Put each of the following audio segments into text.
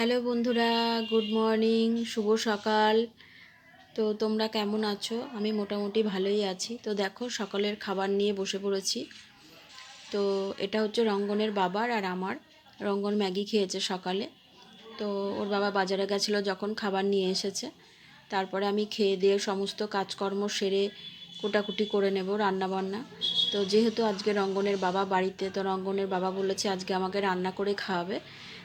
Hello বন্ধুরা, good morning, শুভ সকাল। তো তোমরা কেমন আছো? আমি মোটামুটি ভালোই আছি। তো দেখো, সকালের খাবার নিয়ে বসে পড়েছি। তো এটা হচ্ছে রঙ্গনের বাবার আর আমার। রঙ্গন ম্যাগি খেয়েছে সকালে। তো ওর বাবা বাজারে গেছিল যখন খাবার নিয়ে এসেছে। তারপরে আমি খেয়ে দিয়ে সমস্ত কাজকর্ম সেরে কুটাকুটি করে নেব রান্নাবান্না। তো যেহেতু আজকে রঙ্গনের বাবা বাড়িতে, তো রঙ্গনের বাবা বলেছে আজকে আমাকে রান্না করে খাওয়াবে।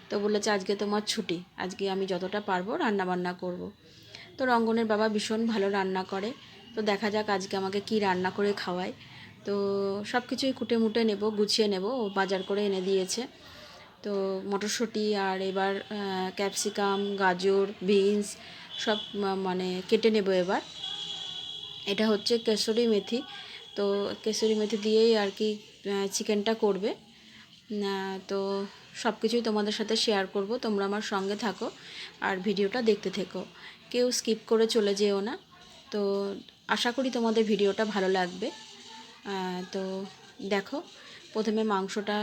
তো বলেছে, আজকে তোমার ছুটি। আজকে আমি যতটা পারব রান্না বান্না করব। তো রঙ্গনের বাবা ভীষণ ভালো রান্না করে। তো দেখা যাক আজকে আমাকে কি রান্না করে খাওয়ায়। তো সব কিছুই কুটে মুটে নেব, গুছিয়ে নেব। ও বাজার করে এনে দিয়েছে। তো মটরশুঁটি আর এবার ক্যাপসিকাম, গাজর, বিনস সব মানে কেটে নেব এবার। এটা হচ্ছে কেশরি মেথি। তো কেশরি মেথি দিয়েই আর কি চিকেনটা করবে। তো সব কিছুই তোমাদের সাথে শেয়ার করব। তোমরা আমার সঙ্গে থাকো আর ভিডিওটা দেখতে থেকো। কেউ স্কিপ করে চলে যেও না। তো আশা করি তোমাদের ভিডিওটা ভালো লাগবে। তো দেখো, প্রথমে মাংসটা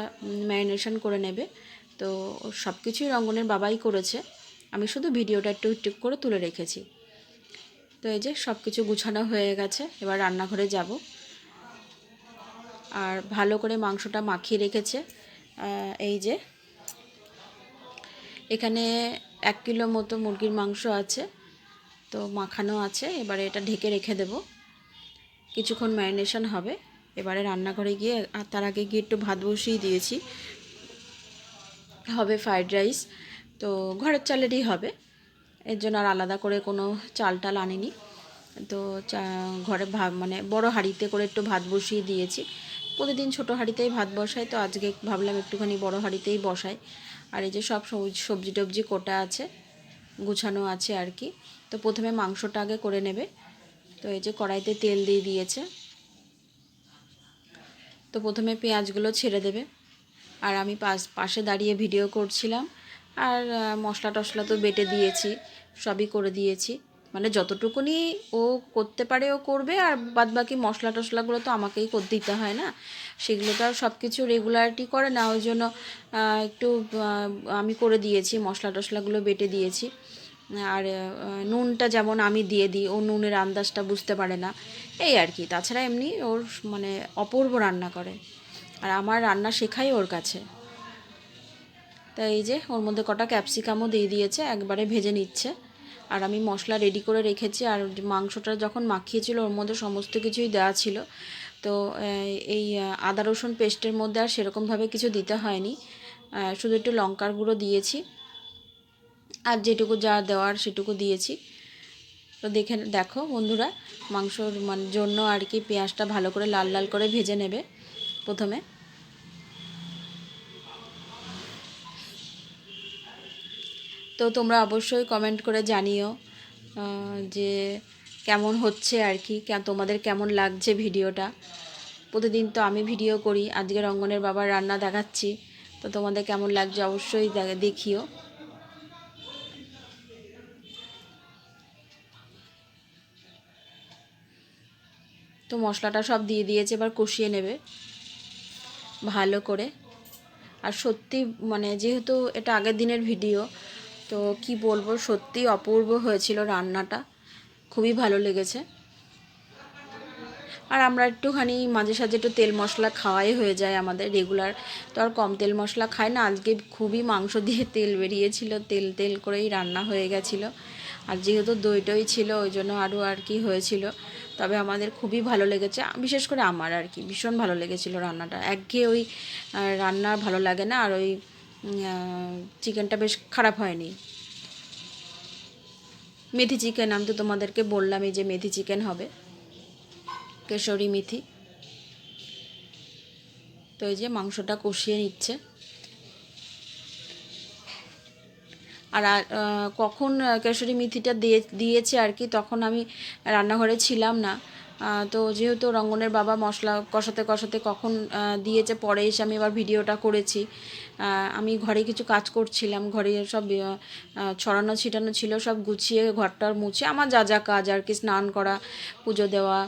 ম্যারিনেশন করে নেবে। তো সব কিছুই রঙ্গনের বাবাই করেছে। আমি শুধু ভিডিওটা একটু একটু করে তুলে রেখেছি। তো এই যে সব কিছু গুছানো হয়ে গেছে, এবার রান্নাঘরে যাব। আর ভালো করে মাংসটা মাখিয়ে রেখেছে। এই যে এখানে এক কিলো মতো মুরগির মাংস আছে, তো মাখানো আছে। এবারে এটা ঢেকে রেখে দেব। কিছুক্ষণ ম্যারিনেশন হবে। এবারে রান্নাঘরে গিয়ে, আর তার আগে গিয়ে একটু ভাত বসিয়ে দিয়েছি। হবে ফ্রাইড রাইস। তো ঘরের চালেরই হবে। এর জন্য আর আলাদা করে কোনো চাল টাল আনিনি। তো ঘরে ভাত মানে বড় হাঁড়িতে করে একটু ভাত বসিয়ে দিয়েছি। প্রতিদিন ছোটো হাঁড়িতেই ভাত বসাই তো আজকে ভাবলাম একটুখানি বড় হাঁড়িতেই বসাই। আর এই যে সব সবজি টবজি কোটা আছে, গুছানো আছে আর কি। তো প্রথমে মাংসটা আগে করে নেবে। তো এই যে কড়াইতে তেল দিয়ে দিয়েছে। তো প্রথমে পেঁয়াজগুলো ছেড়ে দেবে। আর আমি পাশ পাশে দাঁড়িয়ে ভিডিও করছিলাম। আর মশলা টশলা তো বেটে দিয়েছি, সবই করে দিয়েছি। মানে যতটুকুনি ও করতে পারে ও করবে, আর বাদ বাকি মশলা টশলাগুলো তো আমাকেই করতে দিতে হয় না। সেগুলো তো আর সব কিছু রেগুলারিটি করে না, ওই জন্য একটু আমি করে দিয়েছি, মশলা টশলাগুলো বেটে দিয়েছি। আর নুনটা যেমন আমি দিয়ে দিই, ও নুনের আন্দাজটা বুঝতে পারে না। এই আর কি, তাছাড়া এমনি ওর মানে অপূর্ব রান্না করে। আর আমার রান্না শেখাই ওর কাছে। তাই এই যে, ওর মধ্যে কটা ক্যাপসিকামও দিয়ে দিয়েছে, একবারে ভেজে নিচ্ছে। আর আমি মশলা রেডি করে রেখেছি আর মাংসটা যখন মাখিয়েছিল ওর মধ্যে সমস্ত কিছুই দেওয়া ছিল। তো এই আদা, রসুন পেস্টের মধ্যে আর সেরকমভাবে কিছু দিতে হয়নি। শুধু একটু লঙ্কার গুঁড়ো দিয়েছি। আর যেটুকু যা দেওয়ার সেটুকু দিয়েছি। তো দেখে, দেখো বন্ধুরা, মাংসর মানে জন্য আর কি পেঁয়াজটা ভালো করে লাল লাল করে ভেজে নেবে প্রথমে। তো তোমরা অবশ্যই কমেন্ট করে জানিও যে কেমন হচ্ছে আর কি তোমাদের কেমন লাগছে ভিডিওটা। প্রতিদিন তো আমি ভিডিও করি, আজকে রঙ্গনের বাবার রান্না দেখাচ্ছি, তো তোমাদের কেমন লাগছে অবশ্যই দেখিও। তো মশলাটা সব দিয়ে দিয়েছে, এবার কষিয়ে নেবে, ভালো করে। আর সত্যি মানে যেহেতু এটা আগের দিনের ভিডিও তো কি বলব, সত্যি অপূর্ব হয়েছিল রান্নাটা। খুবই ভালো লেগেছে। আর আমরা একটুখানি মাঝে সাঝে একটু তেল মশলা খাওয়াই হয়ে যায় আমাদের রেগুলার তো আর কম তেল মশলা খাই না, আজকে খুবই মাংস দিয়ে তেল বেরিয়েছিল, তেল তেল করেই রান্না হয়ে গেছিল। আর যেহেতু দই টই ছিল, ওই জন্য আরও আর কি হয়েছিল। তবে আমাদের খুবই ভালো লেগেছে, বিশেষ করে আমার আর কি, ভীষণ ভালো লেগেছিলো রান্নাটা। একঘেয়ে ওই রান্না ভালো লাগে না, আর ওই চিকেনটা বেশ খারাপ হয়নি। মেথি চিকেন, আমি তো তোমাদেরকে বললাম এই যে মেথি চিকেন হবে। কেশরি মেথি। তো এই যে মাংসটা কষিয়ে নিচ্ছে। আর কখন কেশরি মেথিটা দিয়ে, দিয়েছে আর কি, তখন আমি রান্নাঘরে ছিলাম না। তো যেহেতু রঙ্গনের বাবা মশলা কষাতে কষাতে কখন দিয়েছে, পরে এসে আমি এবার ভিডিওটা করেছি। আমি ঘরে কিছু কাজ করছিলাম, ঘরে সব ছড়ানো ছিটানো ছিল, সব গুছিয়ে ঘরটার মুছে আমার যা যা কাজ আর কি, স্নান করা, পুজো দেওয়া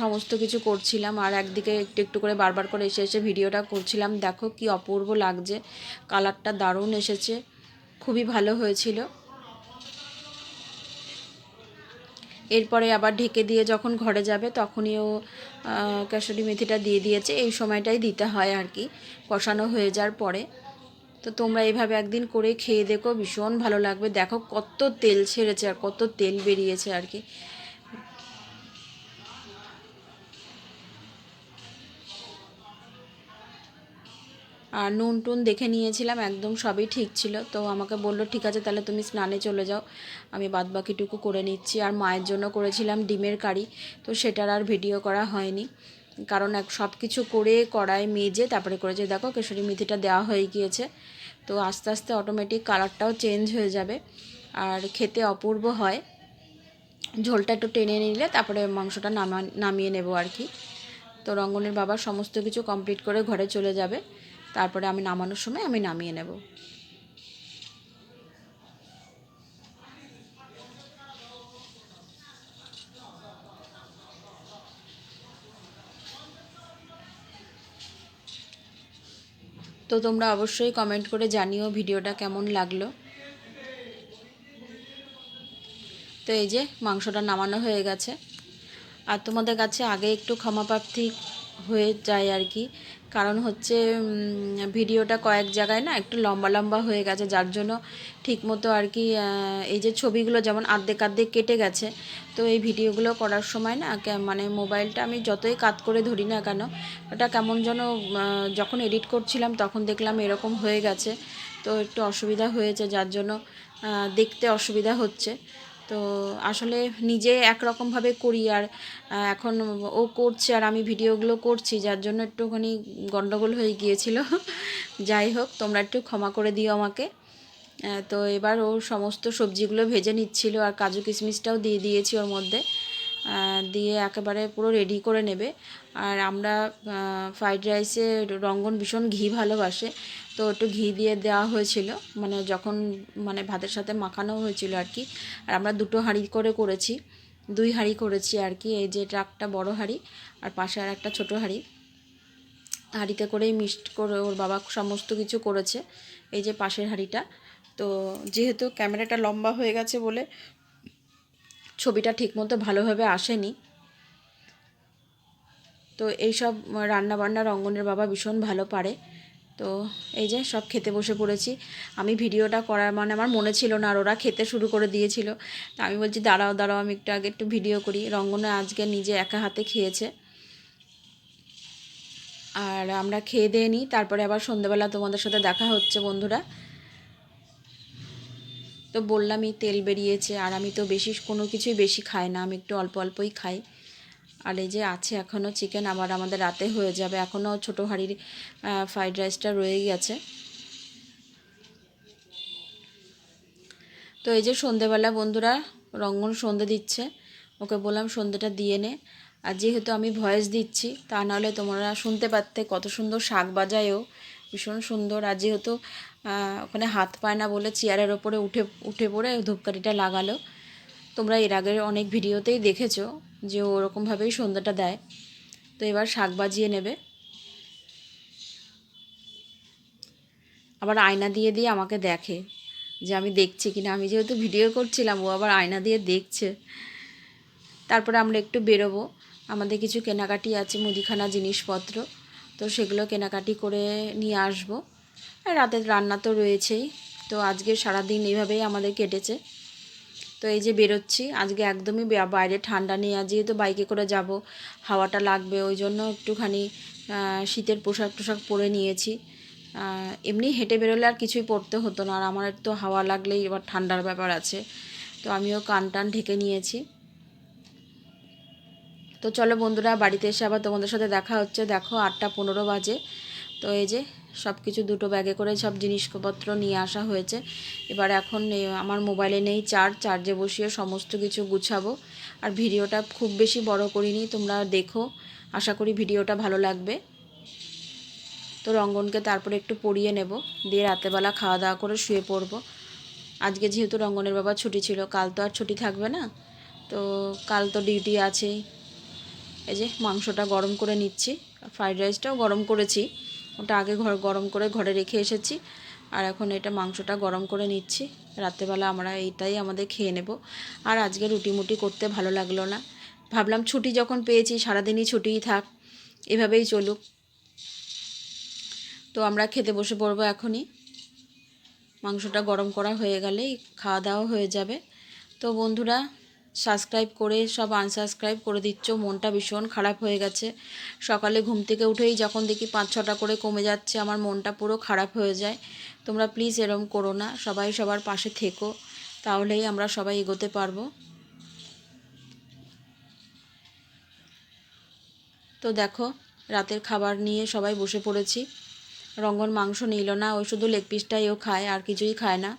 সমস্ত কিছু করছিলাম। আর একদিকে একটু একটু করে বারবার করে এসে এসে ভিডিওটা করছিলাম। দেখো কি অপূর্ব লাগছে, কালারটা দারুণ এসেছে, খুবই ভালো হয়েছিল। এরপরে আবার ঢেকে দিয়ে যখন ঘরে যাবে, তখনই ও কাসুরি মেথিটা দিয়ে দিয়েছে। এই সময়টাই দিতে হয় আর কি, কষানো হয়ে যাওয়ার পরে। তো তোমরা এভাবে একদিন করে খেয়ে দেখো, ভীষণ ভালো লাগবে। দেখো কত তেল ছেড়েছে আর কত তেল বেরিয়েছে আর কি। আর নুন টুন দেখে নিয়েছিলাম, একদম সবই ঠিক ছিল। তো আমাকে বলল, ঠিক আছে, তাহলে তুমি স্নানে চলে যাও। আমি বাদ বাকিটুকু করে নিচ্ছি। আর মায়ের জন্য করেছিলাম ডিমের কারি, তো সেটার আর ভিডিও করা হয়নি। কারণ এক সব কিছু করে কড়াই মেজে তারপরে করেছে দেখো কেশরি মেথিটা দেওয়া হয়ে গিয়েছে, তো আস্তে আস্তে অটোমেটিক কালারটাও চেঞ্জ হয়ে যাবে। আর খেতে অপূর্ব হয়। ঝোলটা একটু টেনে নিলে তারপরে মাংসটা নামা, নামিয়ে নেব আর কি। তো রঙ্গনের বাবা সমস্ত কিছু কমপ্লিট করে ঘরে চলে যাবে। তারপরে আমি নামানোর সময় আমি নামিয়ে নেব। তো তোমরা অবশ্যই কমেন্ট করে জানিও ভিডিওটা কেমন লাগল। তো এই যে মাংসটা নামানো হয়ে গেছে। আর তোমাদের কাছে আগে একটু ক্ষমাপ্রার্থী হয়ে যায় আর কি। কারণ হচ্ছে ভিডিওটা কয়েক জায়গায় না একটু লম্বা লম্বা হয়ে গেছে, যার জন্য ঠিকমতো আর কি এই যে ছবিগুলো যেমন আর্ধেক আর্ধেক কেটে গেছে, তো এই ভিডিওগুলো করার সময় না মানে মোবাইলটা আমি যতই কাত করে ধরি না কেন, ওটা কেমন যেন যখন এডিট করছিলাম তখন দেখলাম এরকম হয়ে গেছে, তো একটু অসুবিধা হয়েছে, যার জন্য দেখতে অসুবিধা হচ্ছে। তো আসলে নিজে একরকমভাবে করি আর এখন ও করছে আর আমি ভিডিওগুলো করছি, যার জন্য একটুখানি গন্ডগোল হয়ে গিয়েছিল। যাই হোক, তোমরা একটু ক্ষমা করে দিও আমাকে। তো এবার ও সমস্ত সবজিগুলো ভেজে নিচ্ছিল আর কাজু কিশমিশটাও দিয়ে দিয়েছি ওর মধ্যে। দিয়ে একেবারে পুরো রেডি করে নেবে। আর আমরা ফ্রাইড রাইসে রঙ্গন ভীষণ ঘি ভালোবাসে। তো একটু ঘি দিয়ে দেওয়া হয়েছিল। মানে যখন মানে ভাতের সাথে মাখানো হয়েছিল আর কি। আর আমরা দুটো হাঁড়ি করে করেছি। দুই হাঁড়ি করেছি আর কি। এই যে ট্রাকটা বড় হাঁড়ি, আর পাশে আর একটা ছোটো হাঁড়ি। হাঁড়িতে করেই মিক্সড করে ওর বাবা সমস্ত কিছু করেছে। এই যে পাশের হাঁড়িটা। তো যেহেতু ক্যামেরাটা লম্বা হয়ে গেছে বলে ছবিটা ঠিকমতো ভালোভাবে আসেনি। তো এইসব রান্না বান্না রঙ্গনের বাবা ভীষণ ভালো পারে। তো এই যে সব খেতে বসে পড়েছি। আমি ভিডিওটা করার মানে আমার মনে ছিল না আর ওরা খেতে শুরু করে দিয়েছিল। তা আমি বলছি, দাঁড়াও দাঁড়াও, আমি একটু আগে একটু ভিডিও করি। রঙ্গনে আজকে নিজে একা হাতে খেয়েছে। আর আমরা খেয়ে দিয়ে নিই। তারপরে আবার সন্ধ্যেবেলা তোমাদের সাথে দেখা হচ্ছে বন্ধুরা। তো বললামই তেল বেরিয়েছে আর আমি তো বেশি কোনো কিছুই বেশি খাই না, আমি একটু অল্প অল্পই খাই। আর এই যে আছে এখনও চিকেন আবার আমাদের রাতে হয়ে যাবে। এখনও ছোটো হাঁড়ির ফ্রাইড রাইসটা রয়ে গেছে। তো এই যে সন্ধেবেলা বন্ধুরা, রঙ্গন সন্ধে দিচ্ছে। ওকে বললাম সন্ধেটা দিয়ে নে। আর যেহেতু আমি ভয়েস দিচ্ছি, তা নাহলে তোমরা শুনতে পারতে কত সুন্দর শাক বাজায়ও। ভীষণ সুন্দর। আর যেহেতু ওখানে হাত পায় না বলে চেয়ারের ওপরে উঠে উঠে পড়ে ধূপকাঠিটা লাগালো। তোমরা এর আগের অনেক ভিডিওতেই দেখেছ যে ওরকমভাবেই সন্ধ্যাটা দেয়। তো এবার শাক বাজিয়ে নেবে। আবার আয়না দিয়ে দিয়ে আমাকে দেখে যে আমি দেখছি কিনা। আমি যেহেতু ভিডিও করছিলাম, ও আবার আয়না দিয়ে দেখছে। তারপরে আমরা একটু বেরোবো। আমাদের কিছু কেনাকাটি আছে, মুদিখানা জিনিসপত্র। তো সেগুলো কেনাকাটি করে নিয়ে আসব। আর রাতের রান্না তো রয়েছেই। তো আজকে সারাদিন এইভাবেই আমাদের কেটেছে। তো এই যে বেরোচ্ছি, আজকে একদমই বাইরে ঠান্ডা নেই। আর যেহেতু বাইকে করে যাব, হাওয়াটা লাগবে, ওই জন্য একটুখানি শীতের পোশাক টোশাক পরে নিয়েছি। এমনি হেঁটে বেরোলে আর কিছুই পরতে হতো না, আর আমার তো হাওয়া লাগলেই এবার ঠান্ডার ব্যাপার আছে। তো আমিও কান টান ঢেকে নিয়েছি। তো চলো বন্ধুরা, বাড়িতে এসে আবার তোমাদের সাথে দেখা হচ্ছে। দেখো আটটা পনেরো বাজে। তো এই যে সব কিছু দুটো ব্যাগে করে সব জিনিসপত্র নিয়ে আসা হয়েছে। এবার এখন আমার মোবাইলে নেই চার্জ চার্জে বসিয়ে সমস্ত কিছু গুছাবো। আর ভিডিওটা খুব বেশি বড় করিনি, তোমরা দেখো। আশা করি ভিডিওটা ভালো লাগবে। তো রঙ্গনকে তারপরে একটু পরিয়ে নেব, দিয়ে রাতেরবেলা খাওয়া দাওয়া করে শুয়ে পড়ব। আজকে যেহেতু রঙ্গনের বাবা ছুটি ছিল, কাল তো আর ছুটি থাকবে না। তো কাল তো ডিউটি আছেই। এই যে মাংসটা গরম করে নিচ্ছি ফ্রাইড রাইসটাও গরম করেছি। ওটা আগে ঘর গরম করে ঘরে রেখে এসেছি। আর এখন এটা মাংসটা গরম করে নিচ্ছি। রাত্রেবেলা আমরা এইটাই আমাদের খেয়ে নেব। আর আজকে রুটি মুটি করতে ভালো লাগল না। ভাবলাম ছুটি যখন পেয়েছি, সারাদিনই ছুটিই থাক, এভাবেই চলুক। তো আমরা খেতে বসে পড়ব এখনই। মাংসটা গরম করা হয়ে গেলেই খাওয়া দাওয়া হয়ে যাবে। তো বন্ধুরা সাবস্ক্রাইব করে, সব আনসাবস্ক্রাইব করে দিচ্ছ। মনটা ভীষণ খারাপ হয়ে গেছে। সকালে ঘুম থেকে উঠেই যখন দেখি পাঁচ ছটা করে কমে যাচ্ছে, আমার মনটা পুরো খারাপ হয়ে যায়। তোমরা প্লিজ এরম করো না, সবাই সবার পাশে থেকো। তাহলেই আমরা সবাই এগোতে পারব। তো দেখো, রাতের খাবার নিয়ে সবাই বসে পড়েছি। রঙ্গন মাংস নিল না ওই শুধু লেগ পিসটাই ও খায়, আর কিছুই খায় না।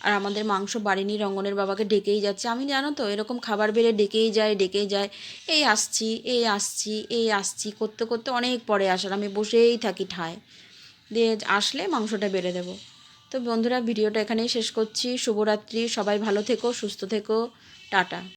আর আমাদের মাংস বাড়িনি, রঙ্গনের বাবাকে ডেকেই যাচ্ছে। আমি, জানো তো, এরকম খাবার বেড়ে ডেকেই যায় ডেকেই যায়। এই আসছি এই আসছি এই আসছি, করতে করতে অনেক পরে আসার। আমি বসেই থাকি ঠায়। দিয়ে আসলে মাংসটা বেড়ে দেবো। তো বন্ধুরা, ভিডিওটা এখানেই শেষ করছি। শুভরাত্রি, সবাই ভালো থেকো, সুস্থ থেকো। টাটা।